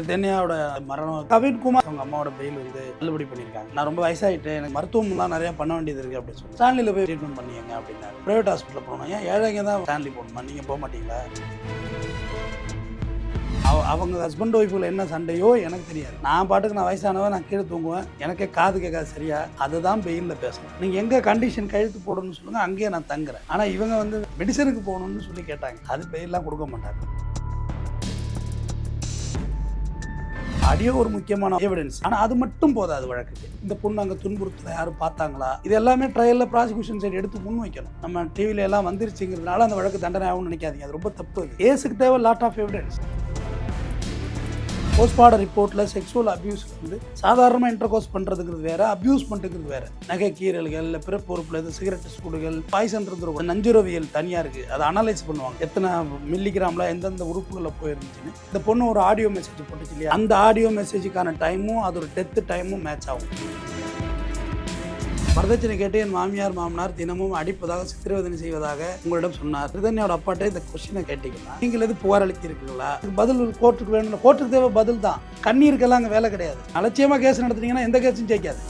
ரிதன்யாவோட மரணம். கவின்குமார் அவங்க அம்மாவோட பெயில் வந்து தள்ளுபடி பண்ணியிருக்காங்க. நான் ரொம்ப வயசாயிட்டு எனக்கு மருத்துவம்லாம் நிறைய பண்ண வேண்டியது இருக்கு அப்படின்னு சொல்லி ஸ்டான்லியில் போய் ட்ரீட்மெண்ட் பண்ணிங்க அப்படின்னா பிரைவேட் ஹாஸ்பிட்டல் போனோம். ஏன் ஏழைங்க தான் ஸ்டான்லி போகணுமா? நீங்கள் போக மாட்டீங்களா? அவ- அவங்க ஹஸ்பண்ட் ஒய்ஃபுல என்ன சண்டையோ எனக்கு தெரியாது. நான் பாட்டுக்கு நான் வயசானவன் நான் கீழே தூங்குவேன். எனக்கே காது கேட்காது சரியா? அதுதான் பெயிலில் பேசணும். நீங்கள் எங்கே கண்டிஷன் கழுத்து போடணும்னு சொல்லுங்கள் அங்கேயே நான் தங்குறேன். ஆனால் இவங்க வந்து மெடிசனுக்கு போகணும்னு சொல்லி கேட்டாங்க. அது பெயிலாம் கொடுக்க மாட்டாங்க. ஆடியோ ஒரு முக்கியமான எவிடன்ஸ் ஆனால் அது மட்டும் போதாது வழக்குக்கு. இந்த பொண்ணு அங்கே துன்புறுத்தல யாரும் பார்த்தாங்களா? இது எல்லாமே ட்ரையலில் ப்ராசிக்யூஷன் சைடு எடுத்து முன் வைக்கணும். நம்ம டிவியில எல்லாம் வந்துருச்சுங்கிறதுனால அந்த வழக்கு தண்டனை ஆகும்னு நினைக்காதீங்க. அது ரொம்ப தப்பு. கேஸுக்கு தேவை லாட் ஆஃப் எவிடன்ஸ் போஸ்ட்மார்டம் ரிப்போர்ட்டில் செக்ஷுவல் அப்யூஸ் வந்து சாதாரணமாக இன்டர்கோஸ் பண்ணுறதுங்கிறது வேறு அப்யூஸ் பண்ணுறதுங்கிறது வேறு. நகை கீரல்கள் இல்லை பிற பொறுப்பில் இது சிகரெட் சூடுகள் பாய்சன் இருந்துருக்கும் நஞ்சுரவியல் தனியாக இருக்குது அதை அனலைஸ் பண்ணுவாங்க. எத்தனை மில்லிகிராமில் எந்தெந்த உறுப்புகளில் போயிருந்துச்சுன்னு. இந்த பொண்ணு ஒரு ஆடியோ மெசேஜ் போட்டுச்சு இல்லையா? அந்த ஆடியோ மெசேஜுக்கான டைமும் அதோட டெத்து டைமும் மேட்ச் ஆகும். வரதட்சணை கேட்டு என் மாமியார் மாமனார் தினமும் அடிப்பதாக சித்திரவதனை செய்வதாக உங்களிடம் சொன்னார். ரிதன்யாவோட அப்பாட்ட இந்த கொஸ்டினை கேட்டீங்கன்னா நீங்கள் எது புகார் அளித்திருக்கீங்களா பதில் கோர்ட்டுக்கு வேணும் கோர்ட்டுக்கு தேவை பதில் தான். கண்ணீருக்கெல்லாம் அங்கே வேலை கிடையாது. அலட்சியமாக கேஸ் நடத்துனீங்கன்னா எந்த கேஸும் ஜெயிக்காது.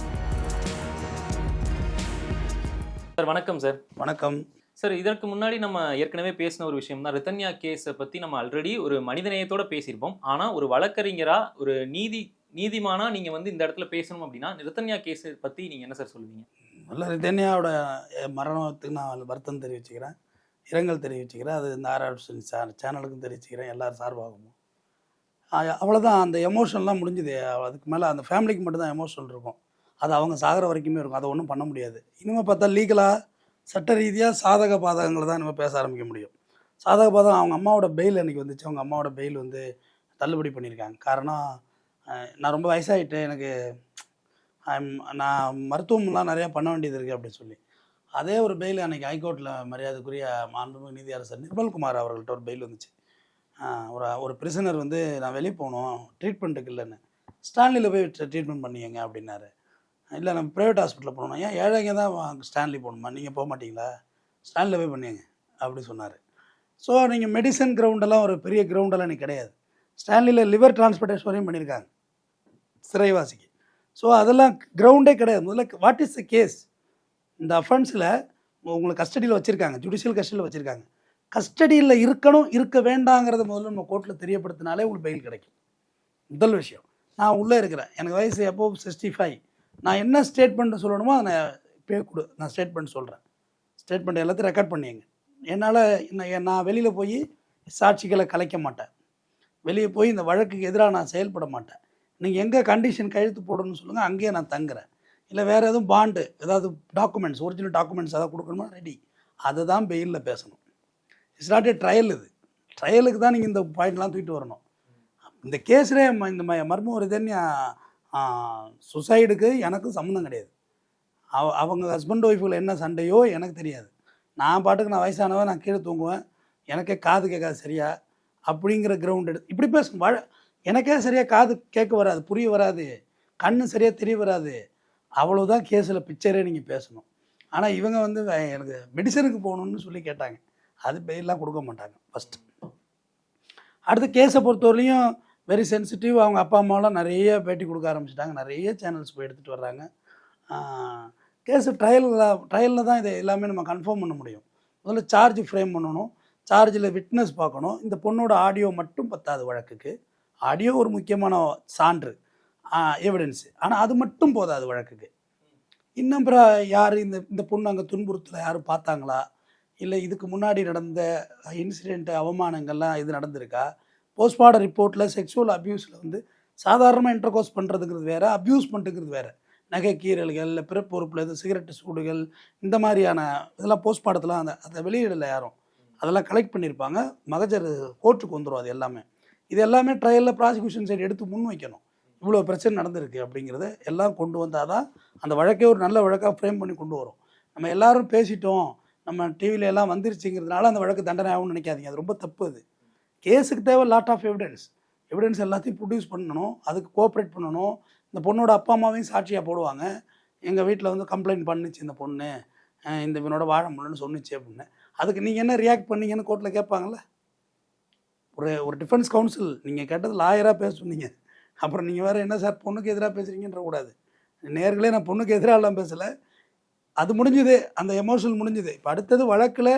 சார் வணக்கம் சார் வணக்கம். சார் இதற்கு முன்னாடி நம்ம ஏற்கனவே பேசின ஒரு விஷயம் தான். ரிதன்யா கேஸை பற்றி நம்ம ஆல்ரெடி ஒரு மனிதநேயத்தோட பேசியிருப்போம். ஆனால் ஒரு வழக்கறிஞரா ஒரு நீதி நீதிமானா நீங்கள் வந்து இந்த இடத்துல பேசணும் அப்படின்னா ரிதன்யா கேஸ் பற்றி நீங்கள் என்ன சார் சொல்லுவீங்க? நல்ல ரிதன்யாவோட மரணத்துக்கு நான் வருத்தம் தெரிவிச்சுக்கிறேன். இரங்கல் தெரிவிச்சுக்கிறேன். அது இந்த ஆர்ஆர் சேனலுக்கும் தெரிவிச்சுக்கிறேன். எல்லாரும் சார்பாகவும். அவ்வளோதான் அந்த எமோஷன்லாம் முடிஞ்சுது. அதுக்கு மேலே அந்த ஃபேமிலிக்கு மட்டும்தான் எமோஷன் இருக்கும். அது அவங்க சாகிற வரைக்குமே இருக்கும். அதை ஒன்றும் பண்ண முடியாது. இனிமேல் பார்த்தா லீகலாக சட்ட ரீதியாக சாதக பாதகங்களை தான் இனிமேல் பேச ஆரம்பிக்க முடியும். சாதக பாதகம் அவங்க அம்மாவோட பெயில் அன்றைக்கி வந்துச்சு. அவங்க அம்மாவோட பெயில் வந்து தள்ளுபடி பண்ணியிருக்காங்க. காரணம் நான் ரொம்ப வயசாகிட்டு எனக்கு நான் மருத்துவம்லாம் நிறையா பண்ண வேண்டியது இருக்குது அப்படின்னு சொல்லி. அதே ஒரு பெயில் அன்றைக்கி ஹைகோர்ட்டில் மரியாதைக்குரிய மாண்புமிகு நீதியரசர் நிர்மல்குமார் அவர்கள்ட்ட ஒரு பெயில் வந்துச்சு. ஒரு ஒரு பிரிசனர் வந்து நான் வெளியே போகணும் ட்ரீட்மெண்ட்டுக்கு இல்லைன்னு. ஸ்டான்லியில் போய் ட்ரீட்மெண்ட் பண்ணிக்கங்க அப்படின்னாரு. இல்லை நம்ம ப்ரைவேட் ஹாஸ்பிட்டலில் போகணும். ஏன் ஏழைங்க தான் ஸ்டான்லி போகணுமா? நீங்கள் போக மாட்டிங்களா? ஸ்டான்லியில் போய் பண்ணிங்க அப்படி சொன்னார். ஸோ நீங்கள் மெடிசன் கிரவுண்டெல்லாம் ஒரு பெரிய கிரவுண்டெல்லாம் இன்றைக்கி கிடையாது. ஸ்டான்லியில் லிவர் டிரான்ஸ்போர்ட்டேஷன் வரையும் பண்ணியிருக்காங்க சிறைவாசிக்கு ஸோ அதெல்லாம் கிரவுண்டே கிடையாது. முதல்ல வாட் இஸ் த கேஸ் இந்த அஃபென்ஸில் உங்களை கஸ்டடியில் வச்சுருக்காங்க. ஜுடிஷியல் கஸ்டடியில் வச்சுருக்காங்க. கஸ்டடியில் இருக்கணும் இருக்க வேண்டாங்கிறத முதல்ல நம்ம கோர்ட்டில் தெரியப்படுத்தினாலே உங்களுக்கு பெயில் கிடைக்கும். முதல் விஷயம். நான் உள்ளே இருக்கிறேன். எனக்கு வயசு எப்போ சிக்ஸ்டி ஃபைவ் நான் என்ன ஸ்டேட்மெண்ட் சொல்லணுமோ அதை நான் பே கொடு நான் ஸ்டேட்மெண்ட் சொல்கிறேன் ஸ்டேட்மெண்ட் எல்லாத்தையும் ரெக்கார்ட் பண்ணிங்க என்னால் நான் நான் வெளியில் போய் சாட்சிகளை கலைக்க மாட்டேன். வெளியே போய் இந்த வழக்குக்கு எதிராக நான் செயல்பட மாட்டேன். நீங்கள் எங்கே கண்டிஷன் கழுத்து போடணும்னு சொல்லுங்கள் அங்கேயே நான் தங்குறேன். இல்லை வேறு எதுவும் பாண்டு ஏதாவது டாக்குமெண்ட்ஸ் ஒரிஜினல் டாக்குமெண்ட்ஸ் ஏதாவது கொடுக்கணுமா? ரெடி அதை தான் பெயிலில் பேசணும். இட்ஸ் நாட் ஏ ட்ரையல் இது. ட்ரையலுக்கு தான் நீங்கள் இந்த பாயிண்ட்லாம் தூக்கிட்டு வரணும். இந்த கேஸ்லேயே இந்த ம- மர்ம ஒரு சுசைடுக்கு எனக்கும் சம்மந்தம் கிடையாது. அவ அவங்க ஹஸ்பண்ட் ஒய்ஃபில் என்ன சண்டையோ எனக்கு தெரியாது. நான் பாட்டுக்கு நான் வயசானவன் நான் கீழே தூங்குவேன் எனக்கே காது கேட்காது சரியா? அப்படிங்கிற கிரவுண்ட் எடுத்து இப்படி பேசணும். வாழ எனக்கே சரியாக காது கேட்க வராது புரிய வராது கண்ணு சரியாக தெரிய வராது. அவ்வளோதான் கேஸில் பிக்சரே நீங்கள் பேசணும். ஆனால் இவங்க வந்து எனக்கு மெடிசனுக்கு போகணுன்னு சொல்லி கேட்டாங்க. அது பெயிலாம் கொடுக்க மாட்டாங்க ஃபஸ்ட்டு அடுத்து கேஸை பொறுத்தவரையும் வெரி சென்சிட்டிவ் அவங்க அப்பா அம்மாவெலாம் நிறைய பேட்டி கொடுக்க ஆரம்பிச்சிட்டாங்க. நிறைய சேனல்ஸ் போய் எடுத்துகிட்டு வர்றாங்க. கேஸு ட்ரையலில் ட்ரையலில் தான் இதை எல்லாமே நம்ம கன்ஃபார்ம் பண்ண முடியும். முதல்ல சார்ஜ் ஃப்ரேம் பண்ணணும். சார்ஜில் விட்னஸ் பார்க்கணும். இந்த பொண்ணோட ஆடியோ மட்டும் பத்தாது வழக்குக்கு. ஆடியோ ஒரு முக்கியமான சான்று எவிடன்ஸு ஆனால் அது மட்டும் போதாது வழக்குக்கு. இன்னும் பிற யார் இந்த இந்த பொண்ணு அங்கே துன்புறுத்தலை யாரும் பார்த்தாங்களா? இல்லை இதுக்கு முன்னாடி நடந்த இன்சிடெண்ட் அவமானங்கள்லாம் இது நடந்திருக்கா? போஸ்ட்மார்டம் ரிப்போர்ட்டில் செக்ஷுவல் அப்யூஸில் வந்து சாதாரணமாக இன்டர்கோர்ஸ் பண்ணுறதுங்கிறது வேறு அப்யூஸ் பண்ணுறதுங்கிறது வேறு நகைக்கீரல்கள் இல்லை பிறப்பு பொறுப்பில் இது சிகரெட்டு சூடுகள் இந்த மாதிரியான இதெல்லாம் போஸ்ட்மார்ட்டத்தில் அந்த அதை வெளியிடலை யாரும். அதெல்லாம் கலெக்ட் பண்ணியிருப்பாங்க. மகஜர் கோர்ட்டுக்கு வந்துடும் அது எல்லாமே. இது எல்லாமே ட்ரையலில் ப்ராசிக்யூஷன் சைடு எடுத்து முன் வைக்கணும் இவ்வளோ பிரச்சனை நடந்திருக்கு அப்படிங்கிறத எல்லாம் கொண்டு வந்தால் தான் அந்த வழக்கே ஒரு நல்ல வழக்காக ஃப்ரேம் பண்ணி கொண்டு வரும். நம்ம எல்லாரும் பேசிட்டோம். நம்ம டிவியில எல்லாம் வந்துருச்சுங்கிறதுனால அந்த வழக்கு தண்டனை ஆகும்னு நினைக்காதீங்க. அது ரொம்ப தப்பு அது. கேஸுக்கு தேவை லாட் ஆஃப் எவிடன்ஸ் எவிடன்ஸ் எல்லாத்தையும் ப்ரொடியூஸ் பண்ணணும். அதுக்கு கோஆப்ரேட் பண்ணணும். இந்த பொண்ணோட அப்பா அம்மாவையும் சாட்சியாக போடுவாங்க. எங்கள் வீட்டில் வந்து கம்ப்ளைண்ட் பண்ணுச்சு இந்த பொண்ணு. இந்த இவனோட வாழ முடியலன்னு சொன்னுச்சு அப்படின்னு. அதுக்கு நீங்கள் என்ன ரியாக்ட் பண்ணீங்கன்னு கோர்ட்டில் கேட்பாங்கல்ல? ஒரு ஒரு டிஃபென்ஸ் கவுன்சில் நீங்கள் கேட்டது லாயராக பேச சொன்னீங்க. அப்புறம் நீங்கள் வேறு என்ன சார் பொண்ணுக்கு எதிராக பேசுகிறீங்கன்ற கூடாது. நேர்களே நான் பொண்ணுக்கு எதிராகலாம் பேசலை. அது முடிஞ்சுது அந்த எமோஷனல் முடிஞ்சுது. இப்போ அடுத்தது வழக்கில்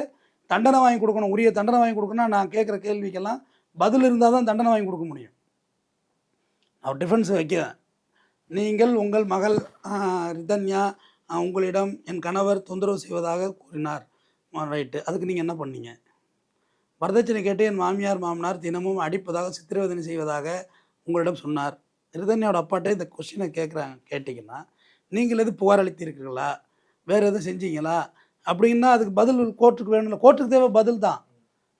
தண்டனை வாங்கி கொடுக்கணும் உரிய தண்டனை வாங்கி கொடுக்கணும் நான் கேட்குற கேள்விக்கெல்லாம் பதில் இருந்தால் தான் தண்டனை வாங்கி கொடுக்க முடியும். அவர் டிஃபென்ஸ் வைக்கிறேன். நீங்கள் உங்கள் மகள் ரிதன்யா உங்களிடம் என் கணவர் தொந்தரவு செய்வதாக கூறினார். ரைட்டு அதுக்கு நீங்கள் என்ன பண்ணீங்க? வரதட்சணை கேட்டு என் மாமியார் மாமனார் தினமும் அடிப்பதாக சித்திரவதனை செய்வதாக உங்களிடம் சொன்னார். ரிதன்யாவோட அப்பாட்ட இந்த கொஸ்டினை கேட்குறாங்க கேட்டிங்கன்னா நீங்கள் எது புகார் அளித்திருக்கீங்களா? வேறு எதுவும் செஞ்சீங்களா? அப்படின்னா அதுக்கு பதில் கோர்ட்டுக்கு வேணும்ல. கோர்ட்டுக்கு தேவை பதில் தான்.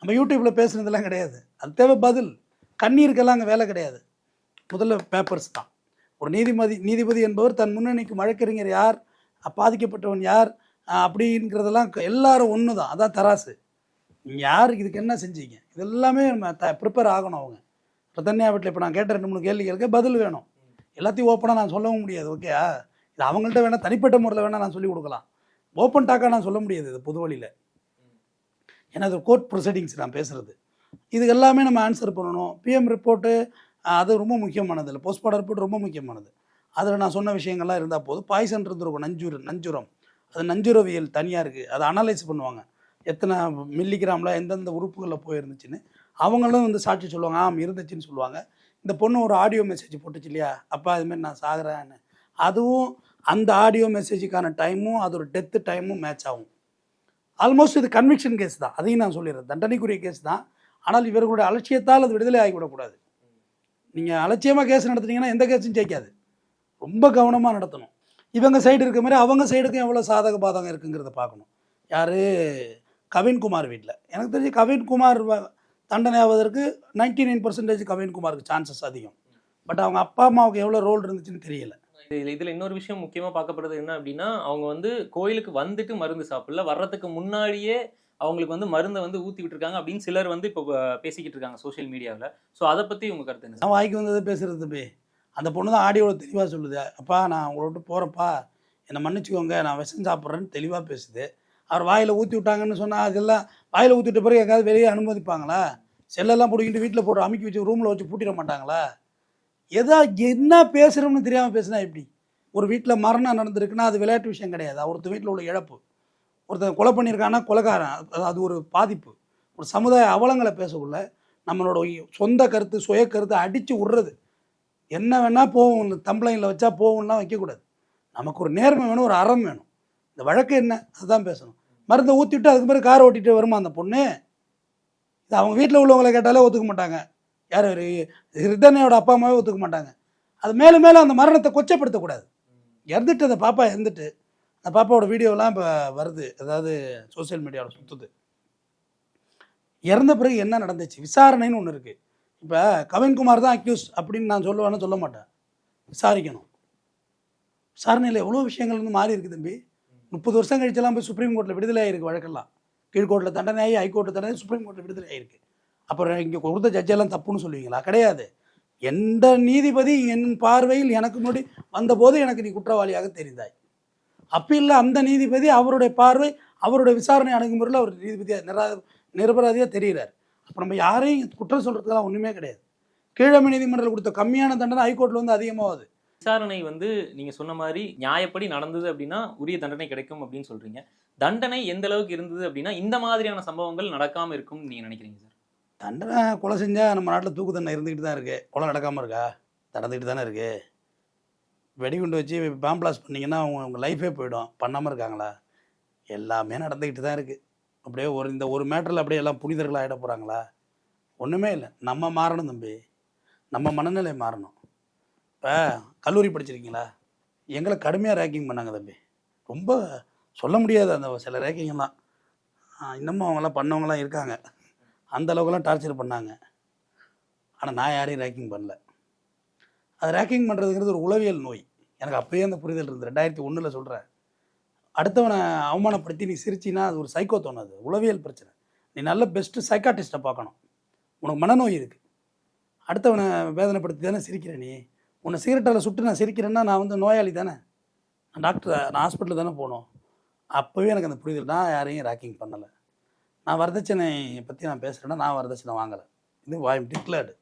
நம்ம யூடியூப்பில் பேசுனதெல்லாம் கிடையாது. அது தேவை பதில். கண்ணீருக்கெல்லாம் அங்கே வேலை கிடையாது. முதல்ல பேப்பர்ஸ் தான். ஒரு நீதிமதி நீதிபதி என்பவர் தன் முன்னணிக்கு வழக்கறிஞர் யார்? பாதிக்கப்பட்டவன் யார்? அப்படிங்கிறதெல்லாம் க- எல்லாரும் ஒன்று தான் அதான் தராசு. நீங்கள் யாருக்கு இதுக்கு என்ன செஞ்சீங்க? இது எல்லாமே நம்ம த ப்ரிப்பேர் ஆகணும் அவங்க. ரத்தன்யா வீட்டில் இப்போ நான் கேட்ட ரெண்டு மூணு கேள்விகளுக்கு பதில் வேணும். எல்லாத்தையும் ஓப்பனாக நான் சொல்லவும் முடியாது ஓகே இது அவங்கள்ட்ட வேணால் தனிப்பட்ட முறையில் வேணால் நான் சொல்லி கொடுக்கலாம். ஓப்பன் டாக்காக நான் சொல்ல முடியாது இது பொது வழியில். ஏன்னா அது கோர்ட் ப்ரொசீடிங்ஸ் நான் பேசுகிறது இது எல்லாமே நம்ம ஆன்சர் பண்ணணும். பிஎம் ரிப்போர்ட்டு அது ரொம்ப முக்கியமானது இல்லை. போஸ்ட்மார்டம் ரிப்போர்ட் ரொம்ப முக்கியமானது. அதில் நான் சொன்ன விஷயங்கள்லாம் இருந்தால் போதும். பாய்சன் இருந்திருக்கும் நஞ்சூர் நஞ்சுரம். அது நஞ்சுரவியல் தனியாக இருக்குது அதை அனலைஸ் பண்ணுவாங்க. எத்தனை மில்லிகிராமில் எந்தெந்த உறுப்புகளில் போயிருந்துச்சுன்னு அவங்களும் வந்து சாட்சி சொல்லுவாங்க ஆம் இருந்துச்சுன்னு சொல்லுவாங்க. இந்த பொண்ணு ஒரு ஆடியோ மெசேஜ் போட்டுச்சு இல்லையா? அப்பா அதுமாரி நான் சாகிறேன்னு. அதுவும் அந்த ஆடியோ மெசேஜுக்கான டைமும் அதோட டெத்து டைமும் மேட்ச் ஆகும். ஆல்மோஸ்ட் இது கன்விக்ஷன் கேஸ் தான். அதையும் நான் சொல்லிடுறேன். தண்டனைக்குரிய கேஸ் தான். ஆனால் இவர்களுடைய அலட்சியத்தால் அது விடுதலை ஆகிவிடக்கூடாது. நீங்கள் அலட்சியமாக கேஸ் நடத்துனீங்கன்னா எந்த கேஸும் ஜெயிக்காது. ரொம்ப கவனமாக நடத்தணும். இவங்க சைடு இருக்க மாதிரி அவங்க சைடுக்கும் எவ்வளோ சாதக பாதகம் இருக்குங்கிறத பார்க்கணும். யார்? கவின்குமார் வீட்டில். எனக்கு தெரிஞ்சு கவின்குமார் தண்டனை ஆவதற்கு நைன்டி நைன் பர்சன்டேஜ் கவின்குமாருக்கு சான்சஸ் அதிகம். பட் அவங்க அப்பா அம்மாவுக்கு எவ்வளோ ரோல் இருந்துச்சுன்னு தெரியல. இதுல இன்னொரு விஷயம் முக்கியமா பார்க்கப்படுறது என்ன அப்படின்னா அவங்க வந்து கோயிலுக்கு வந்துட்டு மருந்து சாப்பிடல. வர்றதுக்கு முன்னாடியே அவங்களுக்கு வந்து மருந்தை வந்து ஊத்தி விட்டுருக்காங்க அப்படின்னு சிலர் வந்து இப்போ பேசிக்கிட்டு இருக்காங்க சோஷியல் மீடியாவில் ஸோ அதை பத்தி உங்க கருத்து என்ன? நான் வாய்க்கு வந்ததை பேசுகிறது தம்பி. அந்த பொண்ணு தான் ஆடியோவில் தெளிவாக சொல்லுது. அப்பா நான் உங்களை விட்டு போகிறப்பா என்னை மன்னிச்சுக்கோங்க. நான் விஷம் சாப்பிட்றேன்னு தெளிவாக பேசுது. அவர் வாயில் ஊற்றி விட்டாங்கன்னு சொன்னால் அதெல்லாம் வாயில் ஊற்றி விட்ட பிறகு எங்கேயாவது வெளியே அனுமதிப்பாங்களா? செல்லெல்லாம் பிடிக்கிட்டு வீட்டில் போட்டு அமுக்கி வச்சு ரூமில் வச்சு பூட்டிட மாட்டாங்களா? எதா என்ன பேசுகிறோம்னு தெரியாமல் பேசுனா எப்படி? ஒரு வீட்டில் மரணம் நடந்திருக்குன்னா அது விளையாட்டு விஷயம் கிடையாது. ஒருத்தர் வீட்டில் உள்ள இழப்பு. ஒருத்தன் கொலை பண்ணியிருக்கான்னா கொலைக்காரன் அது- அது ஒரு பாதிப்பு. ஒரு சமுதாய அவலங்களை பேசக்குள்ள நம்மளோட சொந்த கருத்து சுய கருத்தை அடித்து விட்றது என்ன வேணால் போகும் தம்பளைங்களில் வச்சா போகும்லாம் வைக்கக்கூடாது. நமக்கு ஒரு நேர்மை வேணும் ஒரு அறம் வேணும். இந்த வழக்கு என்ன? அதுதான் பேசணும். மருந்தை ஊற்றிட்டு அதுக்கு பிறகு காரை ஓட்டிகிட்டு வருமா அந்த பொண்ணு? இது அவங்க வீட்டில் உள்ளவங்களை கேட்டாலே ஒத்துக்க மாட்டாங்க. யார் ரிதனையோட அப்பா அம்மாவே ஒத்துக்க மாட்டாங்க. அது மேலும் மேலும் அந்த மரணத்தை கொச்சப்படுத்தக்கூடாது. இறந்துட்டு அந்த பாப்பா இறந்துட்டு அந்த பாப்பாவோட வீடியோலாம் இப்போ வருது. அதாவது சோஷியல் மீடியாவில் சுற்றுது இறந்த பிறகு என்ன நடந்துச்சு? விசாரணைன்னு ஒன்று இருக்குது இப்போ கவின்குமார் தான் அக்யூஸ் அப்படின்னு நான் சொல்லுவேன்னு சொல்ல மாட்டேன். விசாரிக்கணும். விசாரணையில் எவ்வளோ விஷயங்கள் வந்து மாறி இருக்குது தம்பி? முப்பது வருஷம் கழிச்செல்லாம் போய் சுப்ரீம் கோர்ட்டில் விடுதலை ஆயிருக்கு வழக்கெல்லாம். கீழ்கோர்ட்டில் தண்டனை ஆகி ஹைகோர்ட்டில் தண்டனை சுப்ரீம் கோர்ட்டில் விடுதலை ஆயிருக்கு அப்புறம் இங்கே கொடுத்த ஜட்ஜெல்லாம் தப்புன்னு சொல்லுவீங்களா? கிடையாது. எந்த நீதிபதி என் பார்வையில் எனக்கு முன்னாடி வந்தபோது எனக்கு நீ குற்றவாளியாக தெரிந்தாய். அப்பீல்ல அந்த நீதிபதி அவருடைய பார்வை அவருடைய விசாரணை அணுகுமுறையில் அவர் நீதிபதியாக நிரா நிரபராதியாக தெரிகிறார் அப்போ நம்ம யாரையும் குற்றம் சொல்கிறதுக்கெல்லாம் ஒன்றுமே கிடையாது. கீழமை நீதிமன்றத்தில் கொடுத்த கம்மியான தண்டனை ஹைகோர்ட்டில் வந்து அதிகமாகுது விசாரணை வந்து நீங்க சொன்ன மாதிரி நியாயப்படி நடந்தது அப்படின்னா உரிய தண்டனை கிடைக்கும் அப்படின்னு சொல்றீங்க. தண்டனை எந்த அளவுக்கு இருந்தது அப்படின்னா இந்த மாதிரியான சம்பவங்கள் நடக்காம இருக்கும்னு நீங்க நினைக்கிறீங்க சார்? தண்டனை கொலை செஞ்சால் நம்ம நாட்டில் தூக்கு தண்டனை இருந்துக்கிட்டு தான் இருக்கு. கொலை நடக்காமல் இருக்கா? நடந்துக்கிட்டு தானே இருக்குது வெடிகுண்டு வச்சு பாம்பிளாஸ் பண்ணிங்கன்னா அவங்க உங்கள் லைஃபே போயிடும். பண்ணாமல் இருக்காங்களா? எல்லாமே நடந்துக்கிட்டு தான் இருக்குது அப்படியே ஒரு இந்த ஒரு மேட்டரில் அப்படியே எல்லாம் புனிதர்களாக ஆகிட போகிறாங்களா ஒன்றுமே இல்லை. நம்ம மாறணும் தம்பி. நம்ம மனநிலை மாறணும். இப்போ கல்லூரி படிச்சிருக்கீங்களா? எங்களை கடுமையாக ரேக்கிங் பண்ணாங்க தம்பி. ரொம்ப சொல்ல முடியாது அந்த சில ரேக்கிங்கெல்லாம் இன்னமும் அவங்களாம் பண்ணவங்களாம் இருக்காங்க. அந்த அளவுக்குலாம் டார்ச்சர் பண்ணாங்க. ஆனால் நான் யாரையும் ரேக்கிங் பண்ணல. அது ரேக்கிங் பண்ணுறதுங்கிறது ஒரு உளவியல் நோய். எனக்கு அப்பயே அந்த புரிதல் இருந்தது. ரெண்டாயிரத்தி ஒன்றில் சொல்கிறேன் அடுத்தவனை அவமானப்படுத்தி நீ சிரிச்சின்னா அது ஒரு சைக்கோ தோணாது உளவியல் பிரச்சனை. நீ நல்ல பெஸ்ட்டு சைக்காட்டிஸ்ட்டை பார்க்கணும். உனக்கு மனநோய் இருக்குது அடுத்தவனை வேதனைப்படுத்தி தானே சிரிக்கிற நீ? உன்னை சிகரெட்டால் சுட்டு நான் சிரிக்கிறேன்னா நான் வந்து நோயாளி தானே? நான் டாக்டர் நான் ஹாஸ்பிட்டல் தானே போகணும்? அப்போவே எனக்கு அந்த புரிதல். நான் யாரையும் ரேக்கிங் பண்ணலை. நான் வரதட்சணை பற்றி நான் பேசுகிறேன்னா நான் வரதட்சணை வாங்கலை. இது வாய் டிக்ளேர்டு.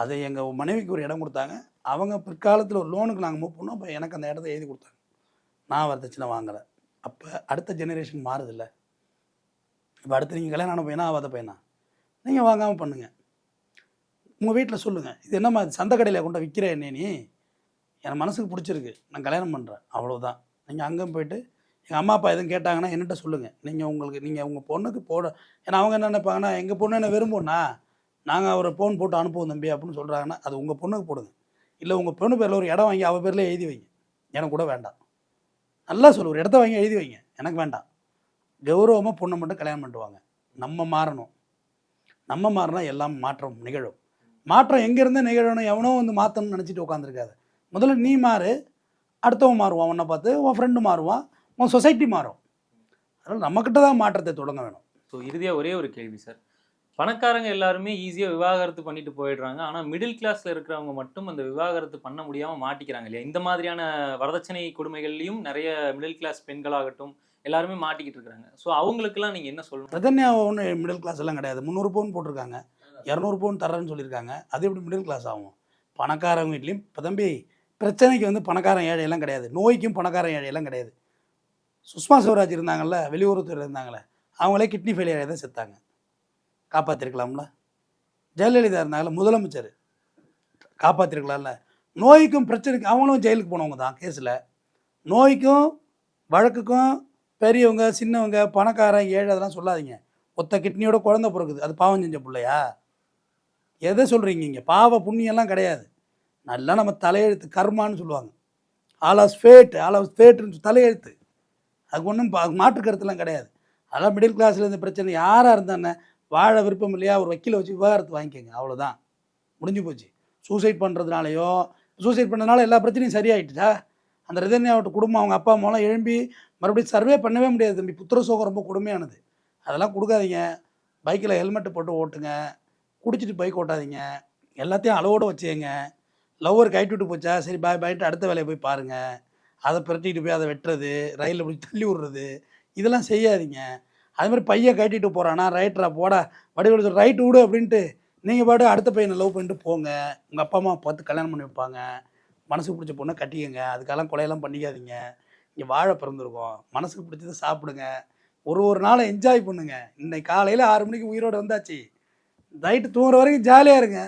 அதை எங்கள் மனைவிக்கு ஒரு இடம் கொடுத்தாங்க. அவங்க பிற்காலத்தில் ஒரு லோனுக்கு நாங்கள் மூவ் பண்ணோம். அப்போ எனக்கு அந்த இடத்த எழுதி கொடுத்தாங்க. நான் வரதட்சணை வாங்கலை. அப்போ அடுத்த ஜெனரேஷன் மாறுதில்ல. இப்போ அடுத்து நீங்கள் கல்யாணம் ஆன பையனா ஆகாத பையனா? நீங்கள் வாங்காமல் பண்ணுங்கள் உங்கள் வீட்டில் சொல்லுங்கள் இது என்னம்மா சந்தை கடையில் கொண்டு விற்கிற என்ன நீ? என் மனசுக்கு பிடிச்சிருக்கு. நான் கல்யாணம் பண்ணுறேன் அவ்வளோதான் நீங்கள் அங்கேயும் போயிட்டு எங்கள் அம்மா அப்பா எதுவும் கேட்டாங்கன்னா என்னட்ட சொல்லுங்கள் நீங்கள் உங்களுக்கு நீங்கள் உங்கள் பொண்ணுக்கு போட ஏன்னா அவங்க என்ன நினைப்பாங்கன்னா எங்கள் பொண்ணு என்ன விரும்பும்னா நாங்கள் அவரை ஃபோன் போட்டு அனுப்புவோம் தம்பி அப்படின்னு சொல்கிறாங்கன்னா அது உங்கள் பொண்ணுக்கு போடுங்க. இல்லை உங்கள் பொண்ணு பேரில் ஒரு இடம் வாங்கி அவள் பேரில் எழுதி வைங்க. எனக்கு கூட வேண்டாம். நல்லா சொல்லு ஒரு இடத்த வாங்கி எழுதி வைங்க. எனக்கு வேண்டாம். கௌரவமாக பொண்ணை மட்டும் கல்யாணம் பண்ணுவாங்க நம்ம மாறணும். நம்ம மாறினா எல்லாம் மாற்றம் நிகழும். மாற்றம் எங்கேருந்து நிகழணும் எவனோ வந்து மாற்றணும்னு நினச்சிட்டு உட்காந்துருக்காது முதல்ல நீ மாறு அடுத்தவன் மாறுவான் உன்னை பார்த்து உன் ஃப்ரெண்டு மாறுவான் உன் சொசைட்டி மாறும். அதனால் நம்மக்கிட்ட தான் மாற்றத்தை தொடங்க வேணும். ஸோ இறுதியாக ஒரே ஒரு கேள்வி சார் பணக்காரங்க எல்லாருமே ஈஸியாக விவாகரத்து பண்ணிட்டு போயிடுறாங்க. ஆனால் மிடில் கிளாஸில் இருக்கிறவங்க மட்டும் அந்த விவாகரத்து பண்ண முடியாமல் மாட்டிக்கிறாங்க இல்லையா? இந்த மாதிரியான வரதட்சணை கொடுமைகள்லையும் நிறைய மிடில் கிளாஸ் பெண்களாகட்டும் எல்லாருமே மாட்டிக்கிட்டு இருக்கிறாங்க. ஸோ அவங்களுக்கெல்லாம் நீங்கள் என்ன சொல்லணும்? பிரதன்யா ஒன்றும் மிடில் கிளாஸ் எல்லாம் கிடையாது. முந்நூறு பவுன் போட்டிருக்காங்க. இரநூறு பவுன் தர்றேன்னு சொல்லியிருக்காங்க. அது எப்படி மிடில் கிளாஸ் ஆகும்? பணக்காரங்க வீட்லேயும் இப்போ தம்பி பிரச்சனைக்கு வந்து பணக்காரன் ஏழையெல்லாம் கிடையாது. நோய்க்கும் பணக்காரன் ஏழையெல்லாம் கிடையாது. சுஷ்மா சிவராஜ் இருந்தாங்கல்ல வெளியுறவுத்துறை இருந்தாங்களே அவங்களே கிட்னி ஃபெயிலியர் தான் செத்தாங்க. காப்பாற்றிருக்கலாம்ல ஜெயலலிதா இருந்தாங்கல்ல முதலமைச்சர். காப்பாற்றிருக்கலாம்ல நோய்க்கும் பிரச்சனைக்கு அவங்களும் ஜெயிலுக்கு போனவங்க தான் கேஸில் நோய்க்கும் வழக்குக்கும் பெரியவங்க சின்னவங்க பணக்காரன் ஏழை அதெல்லாம் சொல்லாதீங்க. ஒத்த கிட்னியோட குழந்தை பிறக்குது. அது பாவம் செஞ்ச பிள்ளையா? எதை சொல்கிறீங்க இங்கே? பாவ புண்ணியெல்லாம் கிடையாது. நல்லா நம்ம தலையெழுத்து கர்மான்னு சொல்லுவாங்க. All of fate all of ஃபேட்டுன்னு தலையெழுத்து. அதுக்கு ஒன்றும் மாற்று கருத்துலாம் கிடையாது. அதெல்லாம் மிடில் கிளாஸில் இந்த பிரச்சனை. யாராக இருந்தானே வாழ விருப்பம் இல்லையா? ஒரு வக்கீலை வச்சு விவகாரத்தை வாங்கிக்கோங்க. அவ்வளோதான் முடிஞ்சு போச்சு. சூசைட் பண்ணுறதுனாலையோ சூசைட் பண்ணதுனால எல்லா பிரச்சனையும் சரியாயிட்டுச்சா? அந்த ரிதன்யாவோட குடும்பம் அவங்க அப்பா அம்மாலாம் எழும்பி மறுபடியும் சர்வே பண்ணவே முடியாது தம்பி. புத்திர சோகம் ரொம்ப கொடுமையானது. அதெல்லாம் கொடுக்காதீங்க. பைக்கில் ஹெல்மெட்டு போட்டு ஓட்டுங்க. குடிச்சிட்டு போய் கொட்டாதீங்க. எல்லாத்தையும் அளவோடு வச்சுங்க லவ்வர் கைட்டு விட்டு போச்சா சரி பாய் பாய்ட்டு அடுத்த வேலையை போய் பாருங்கள் அதை பிரட்டிக்கிட்டு போய் அதை வெட்டுறது ரயிலில் பிடிச்சி தள்ளி விடுறது இதெல்லாம் செய்யாதீங்க. அதுமாதிரி பையன் கட்டிட்டு போகிறானா ரைட்டரா போட வடிவெளி ரைட்டு விடு அப்படின்ட்டு நீங்கள் பாடு அடுத்த பையனை லவ் பண்ணிட்டு போங்க. உங்கள் அப்பா அம்மா பார்த்து கல்யாணம் பண்ணி வைப்பாங்க. மனசுக்கு பிடிச்ச பொண்ணை கட்டிக்கங்க. அதுக்கெல்லாம் கொலையெல்லாம் பண்ணிக்காதீங்க. இங்கே வாழை பிறந்திருக்கோம். மனசுக்கு பிடிச்சதை சாப்பிடுங்க. ஒரு ஒரு நாளை என்ஜாய் பண்ணுங்க. இன்னைக்கு காலையில் ஆறு மணிக்கு உயிரோடு வந்தாச்சு. நைட்டு தூங்குற வரைக்கும் ஜாலியாக இருங்க.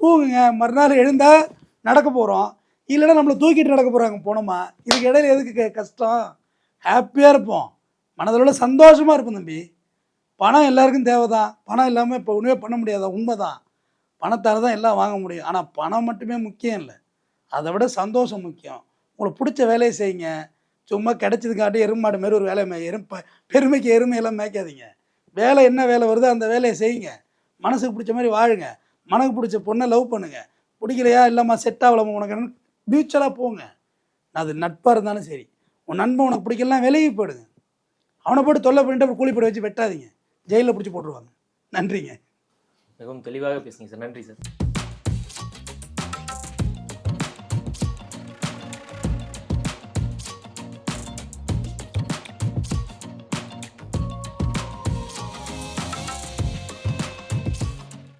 தூங்குங்க. மறுநாள் எழுந்தால் நடக்க போகிறோம் இல்லைன்னா நம்மளை தூக்கிட்டு நடக்க போகிறாங்க போனோமா? இதுக்கு இடையில எதுக்கு கஷ்டம்? ஹாப்பியாக இருப்போம். மனதளவில் சந்தோஷமாக இருப்போம் தம்பி. பணம் எல்லாருக்கும் தேவை தான் பணம் இல்லாமல் இப்போ ஒன்றுமே பண்ண முடியாதா? உண்மை தான் பணத்தால் தான் எல்லாம் வாங்க முடியும். ஆனால் பணம் மட்டுமே முக்கியம் இல்லை. அதை விட சந்தோஷம் முக்கியம். உங்களுக்கு பிடிச்ச வேலையை செய்யுங்க. சும்மா கிடைச்சதுக்காட்டி எருமாடு மாரி ஒரு வேலையை எரும் பெருமைக்கு எருமையெல்லாம் மேய்க்காதீங்க. வேலை என்ன வேலை வருதோ அந்த வேலையை செய்யுங்க. மனசுக்கு பிடிச்ச மாதிரி வாழுங்க. மனசுக்கு பிடிச்ச பொண்ணை லவ் பண்ணுங்க. பிடிக்கலையா இல்லாமல் செட் ஆகலாமா உனக்கு மியூச்சுவலாக போங்க. அது நட்பாக இருந்தாலும் சரி. உன் நண்பன் உனக்கு பிடிக்கலாம் விலகி போயிடுங்க. அவனை போட்டு தொல்லை பண்ணிட்டு அப்புறம் கூலி போட்டு வச்சு வெட்டாதீங்க. ஜெயிலில் பிடிச்சி போட்டுருவாங்க. நன்றிங்க. மிகவும் தெளிவாக பேசுங்க சார். நன்றி சார்.